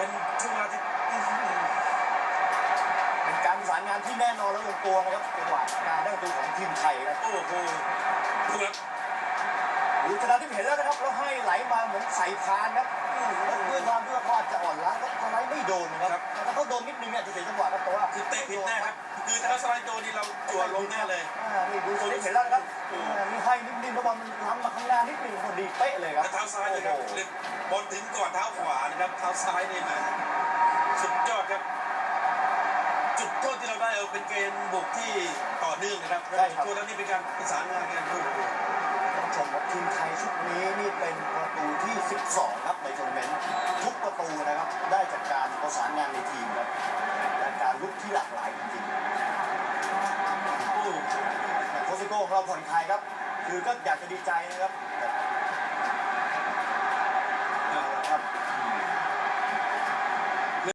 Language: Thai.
เป็นช่วงเวลาที่อื้อหือเป็นการประสานงานที่แน่นอนและลงตัวนะครับจังหวะการได้ประตูของทีมไทยครับโอ้โหดูครับดูชนะที่เห็นแล้วนะครับแล้วให้ไหลมาเหมือนใส่พานครับแล้วเพื่อนความที่ว่าเขาอาจจะอ่อนล้าก็สไลด์ไม่โดนนะครับแต่ถ้าเขาโดนนิดนึงเนี่ยจะเสียจังหวะครับแต่ว่าคือเตะผิดแน่ครับคือถ้าสไลด์โดนนี่เราจั่วลงแน่เลยอ่านี่ดูชนะที่เห็นแล้วนะครับ ข้างหน้านิดนึงพอดีเป๊ะเลยครับแล้วเท้าซ้ายเลยครับโอ้โหเล่นบอลถึงก่อนเท้าขวานะครับเท้าซ้ายนี่แหมสุดยอดครับ จุดโทษที่เราได้เอาเป็นเกณฑ์บุกที่ต่อเนื่องนะครับจุดโทษแล้วนี่เป็นการประสานงานกันโอ้โหท่านผู้ชมครับทีมไทยชุดนี้นี่เป็นประตูที่ 12 ครับในทัวร์นาเมนต์ทุกประตูนะครับได้จากการประสานงานในทีมครับและการลุกที่หลากหลายจริงๆโอ้โหแต่โคชซิโก้ของเราผ่อนคลายครับ คือก็อยากจะดีใจนะครับ